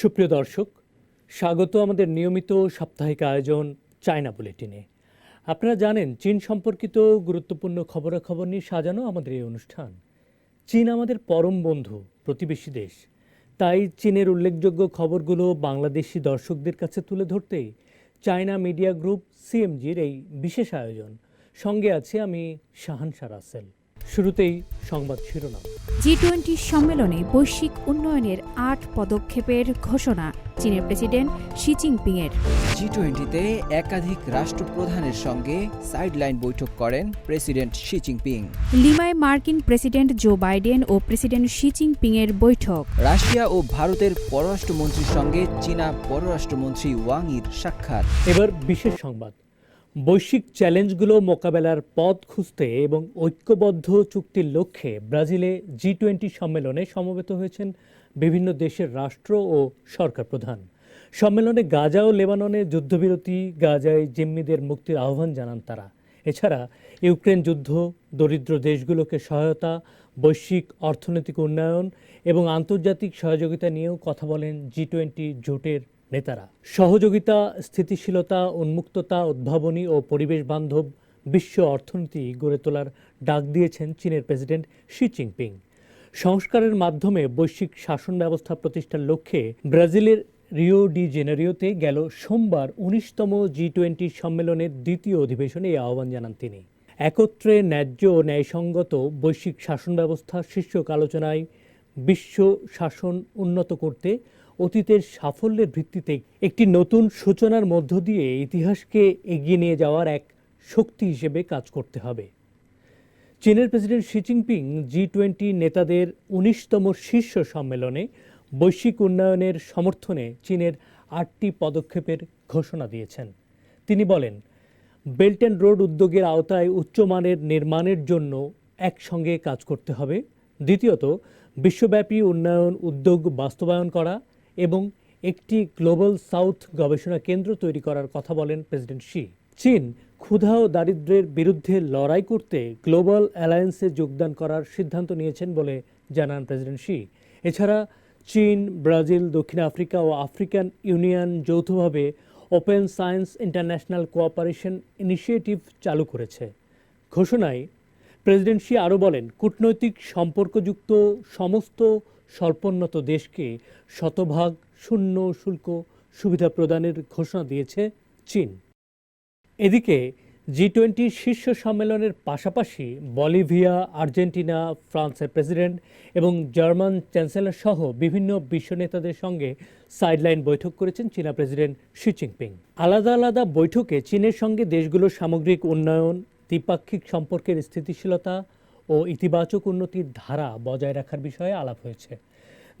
সুপ্রিয় দর্শক, স্বাগত আমাদের নিয়মিত সাপ্তাহিক আয়োজন চায়না বুলেটিনে। আপনারা জানেন, চীন সম্পর্কিত গুরুত্বপূর্ণ খবরাখবর নিয়ে সাজানো আমাদের এই অনুষ্ঠান। চীন আমাদের পরম বন্ধু, প্রতিবেশী দেশ। তাই চীনের উল্লেখযোগ্য খবরগুলো বাংলাদেশি দর্শকদের কাছে তুলে ধরতেই চায়না মিডিয়া গ্রুপ সিএমজির এই বিশেষ আয়োজন। সঙ্গে আছে আমি শাহানশা রাসেল। শুরুতেই সংবাদ শিরোনাম। জি টোয়েন্টি সম্মেলনে বৈশ্বিক উন্নয়নের আট পদক্ষেপের ঘোষণা চীনের প্রেসিডেন্ট শি জিনপিংয়ের। জি টোয়েন্টিতে একাধিক রাষ্ট্রপ্রধানের সঙ্গে সাইডলাইন বৈঠক করেন প্রেসিডেন্ট শি জিনপিং। লিমায় মার্কিন প্রেসিডেন্ট জো বাইডেন ও প্রেসিডেন্ট শি জিনপিংয়ের বৈঠক। রাশিয়া ও ভারতের পররাষ্ট্রমন্ত্রীর সঙ্গে চীনা পররাষ্ট্রমন্ত্রী ওয়াংইর সাক্ষাৎ। এবার বিশেষ সংবাদ। বৈশ্বিক চ্যালেঞ্জগুলো মোকাবেলার পথ খুঁজতে এবং ঐক্যবদ্ধ চুক্তির লক্ষ্যে ব্রাজিলে জি টোয়েন্টি সম্মেলনে সমবেত হয়েছেন বিভিন্ন দেশের রাষ্ট্র ও সরকার প্রধান। সম্মেলনে গাজা ও লেবাননে যুদ্ধবিরতি, গাজায় জিম্মিদের মুক্তির আহ্বান জানান তারা। এছাড়া ইউক্রেন যুদ্ধ, দরিদ্র দেশগুলোকে সহায়তা, বৈশ্বিক অর্থনৈতিক উন্নয়ন এবং আন্তর্জাতিক সহযোগিতা নিয়েও কথা বলেন জি টোয়েন্টি জোটের নেতারা। সহযোগিতা, স্থিতিশীলতা, উন্মুক্ততা, উদ্ভাবনী ও পরিবেশ বান্ধব বিশ্ব অর্থনীতি গড়ে তোলার ডাক দিয়েছেন চীনের প্রেসিডেন্ট শি জিনপিং। সংস্কারের মাধ্যমে বৈশ্বিক শাসন ব্যবস্থা প্রতিষ্ঠার লক্ষ্যে ব্রাজিলের রিও ডি জেনেরিওতে গেল সোমবার উনিশতম জি টোয়েন্টি সম্মেলনের দ্বিতীয় অধিবেশনে এই আহ্বান জানান তিনি। একত্রে ন্যায্য ও ন্যায়সঙ্গত বৈশ্বিক শাসন ব্যবস্থা শীর্ষক আলোচনায় বিশ্ব শাসন উন্নত করতে অতীতের সাফল্যের ভিত্তিতে একটি নতুন সূচনার মধ্য দিয়ে ইতিহাসকে এগিয়ে নিয়ে যাওয়ার এক শক্তি হিসেবে কাজ করতে হবে। চীনের president Xi Jinping G twenty নেতাদের উনিশতম শীর্ষ সম্মেলনে বৈশ্বিক উন্নয়নের সমর্থনে চীনের আটটি পদক্ষেপের ঘোষণা দিয়েছেন। তিনি বলেন, বেল্ট অ্যান্ড রোড উদ্যোগের আওতায় উচ্চমানের নির্মাণের জন্য একসঙ্গে কাজ করতে হবে। দ্বিতীয়ত, বিশ্বব্যাপী উন্নয়ন উদ্যোগ বাস্তবায়ন করা এবং একটি গ্লোবাল সাউথ গবেষণা কেন্দ্র তৈরি করার কথা বলেন প্রেসিডেন্ট শি। চীন ক্ষুধা ও দারিদ্র্যের বিরুদ্ধে লড়াই করতে গ্লোবাল অ্যালায়েন্সে যোগদান করার সিদ্ধান্ত নিয়েছেন বলে জানান প্রেসিডেন্ট শি। এছাড়া চীন, ব্রাজিল, দক্ষিণ আফ্রিকা ও আফ্রিকান ইউনিয়ন যৌথভাবে open science international cooperation initiative চালু করেছে। ঘোষণায় প্রেসিডেন্ট শি আরও বলেন, কূটনৈতিক সম্পর্কযুক্ত সমস্ত স্বল্পোন্নত দেশকে শতভাগ শূন্য শুল্ক সুবিধা প্রদানের ঘোষণা দিয়েছে চীন। এদিকে জি টোয়েন্টি শীর্ষ সম্মেলনের পাশাপাশি বলিভিয়া, আর্জেন্টিনা, ফ্রান্সের প্রেসিডেন্ট এবং জার্মান চ্যান্সেলর সহ বিভিন্ন বিশ্ব নেতাদের সঙ্গে সাইডলাইন বৈঠক করেছেন চীনা প্রেসিডেন্ট শি জিনপিং। আলাদা আলাদা বৈঠকে চীনের সঙ্গে দেশগুলোর সামগ্রিক উন্নয়ন, দ্বিপাক্ষিক সম্পর্কের স্থিতিশীলতা ও ইতিবাচক উন্নতির ধারা বজায় রাখার বিষয়ে আলাপ হয়েছে।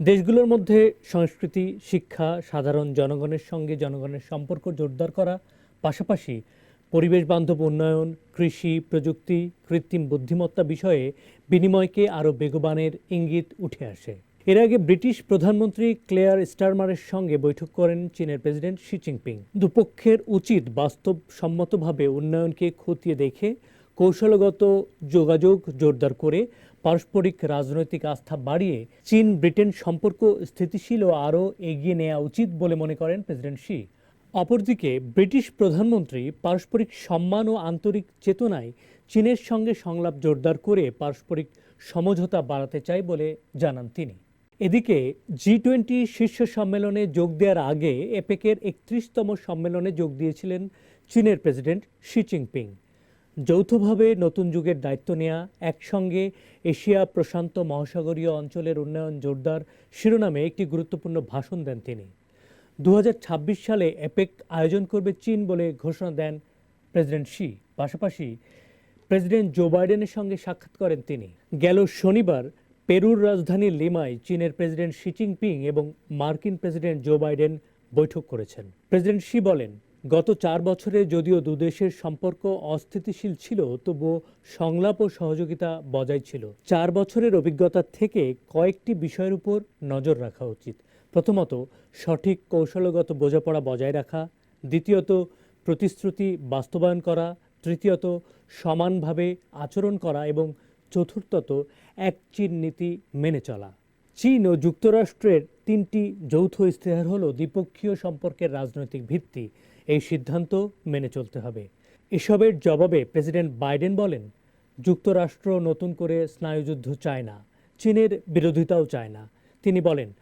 দেশগুলোর মধ্যে সংস্কৃতি, শিক্ষা, সাধারণ জনগণের সঙ্গে জনগণের সম্পর্ক জোরদার করা, পাশাপাশি পরিবেশ বান্ধব উন্নয়ন, কৃষি, প্রযুক্তি, কৃত্রিম বুদ্ধিমত্তা বিষয়ে বিনিময়কে আরও বেগবানের ইঙ্গিত উঠে আসে। এর আগে ব্রিটিশ প্রধানমন্ত্রী ক্লেয়ার স্টারমারের সঙ্গে বৈঠক করেন চীনের প্রেসিডেন্ট শি জিনপিং। দুপক্ষের উচিত বাস্তবসম্মতভাবে উন্নয়নকে খতিয়ে দেখে কৌশলগত যোগাযোগ জোরদার করে পারস্পরিক রাজনৈতিক আস্থা বাড়িয়ে চীন ব্রিটেন সম্পর্ক স্থিতিশীল ও আরও এগিয়ে নেওয়া উচিত বলে মনে করেন প্রেসিডেন্ট শি। অপরদিকে, ব্রিটিশ প্রধানমন্ত্রী পারস্পরিক সম্মান ও আন্তরিক চেতনায় চীনের সঙ্গে সংলাপ জোরদার করে পারস্পরিক সমঝোতা বাড়াতে চায় বলে জানান তিনি। এদিকে জি টোয়েন্টি শীর্ষ সম্মেলনে যোগ দেওয়ার আগে এপেকের একত্রিশতম সম্মেলনে যোগ দিয়েছিলেন চীনের প্রেসিডেন্ট শি জিনপিং। যৌথভাবে নতুন যুগের দায়িত্ব নেওয়া একসঙ্গে এশিয়া প্রশান্ত মহাসাগরীয় অঞ্চলের উন্নয়ন জোরদার শিরোনামে একটি গুরুত্বপূর্ণ ভাষণ দেন তিনি। দু হাজার ছাব্বিশ সালে এপেক আয়োজন করবে চীন বলে ঘোষণা দেন প্রেসিডেন্ট শি। পাশাপাশি প্রেসিডেন্ট জো বাইডেনের সঙ্গে সাক্ষাৎ করেন তিনি। গেল শনিবার পেরুর রাজধানী লিমায় চীনের প্রেসিডেন্ট শি জিনপিং এবং মার্কিন প্রেসিডেন্ট জো বাইডেন বৈঠক করেছেন। প্রেসিডেন্ট শি বলেন গত চার বছরে যদিও দুদেশের সম্পর্ক অস্থিতিশীল ছিল, তবুও সংলাপ ও সহযোগিতা বজায় ছিল। চার বছরের অভিজ্ঞতা থেকে কয়েকটি বিষয়ের উপর নজর রাখা উচিত। প্রথমত, সঠিক কৌশলগত বোঝাপড়া বজায় রাখা। দ্বিতীয়ত, প্রতিশ্রুতি বাস্তবায়ন করা। তৃতীয়ত, সমানভাবে আচরণ করা। এবং চতুর্থত, এক চীন নীতি মেনে চলা। চীন ও যুক্তরাষ্ট্রের তিনটি যৌথ ইস্তেহার হল দ্বিপক্ষীয় সম্পর্কের রাজনৈতিক ভিত্তি। এই সিদ্ধান্ত মেনে চলতে হবে। এসবের জবাবে প্রেসিডেন্ট বাইডেন বলেন, যুক্তরাষ্ট্র নতুন করে স্নায়ুযুদ্ধ চায় না, চীনের বিরোধিতাও চায় না। তিনি বলেন,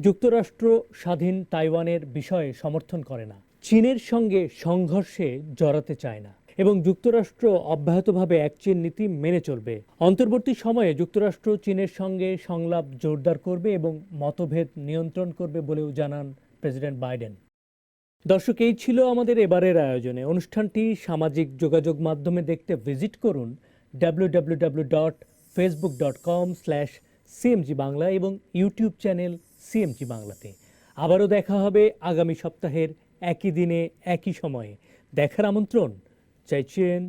যুক্তরাষ্ট্র স্বাধীন তাইওয়ানের বিষয়ে সমর্থন করে না। চীনের সঙ্গে সংঘর্ষে জড়াতে চায় না এবং যুক্তরাষ্ট্র অব্যাহতভাবে এক চীন নীতি মেনে চলবে। অন্তর্বর্তী সময়ে যুক্তরাষ্ট্র চীনের সঙ্গে সংলাপ জোরদার করবে এবং মতভেদ নিয়ন্ত্রণ করবে বলেও জানান প্রেসিডেন্ট বাইডেন। দর্শক, এই ছিল আমাদের এবারের আয়োজনে। অনুষ্ঠানটি সামাজিক যোগাযোগ মাধ্যমে দেখতে ভিজিট করুন W dot Facebook dot com slash CMG Bangla এবং ইউটিউব চ্যানেল সিএমজি বাংলাতে আবারও দেখা হবে আগামী সপ্তাহের একই দিনে, একই সময়ে। দেখার আমন্ত্রণ। চাইছেন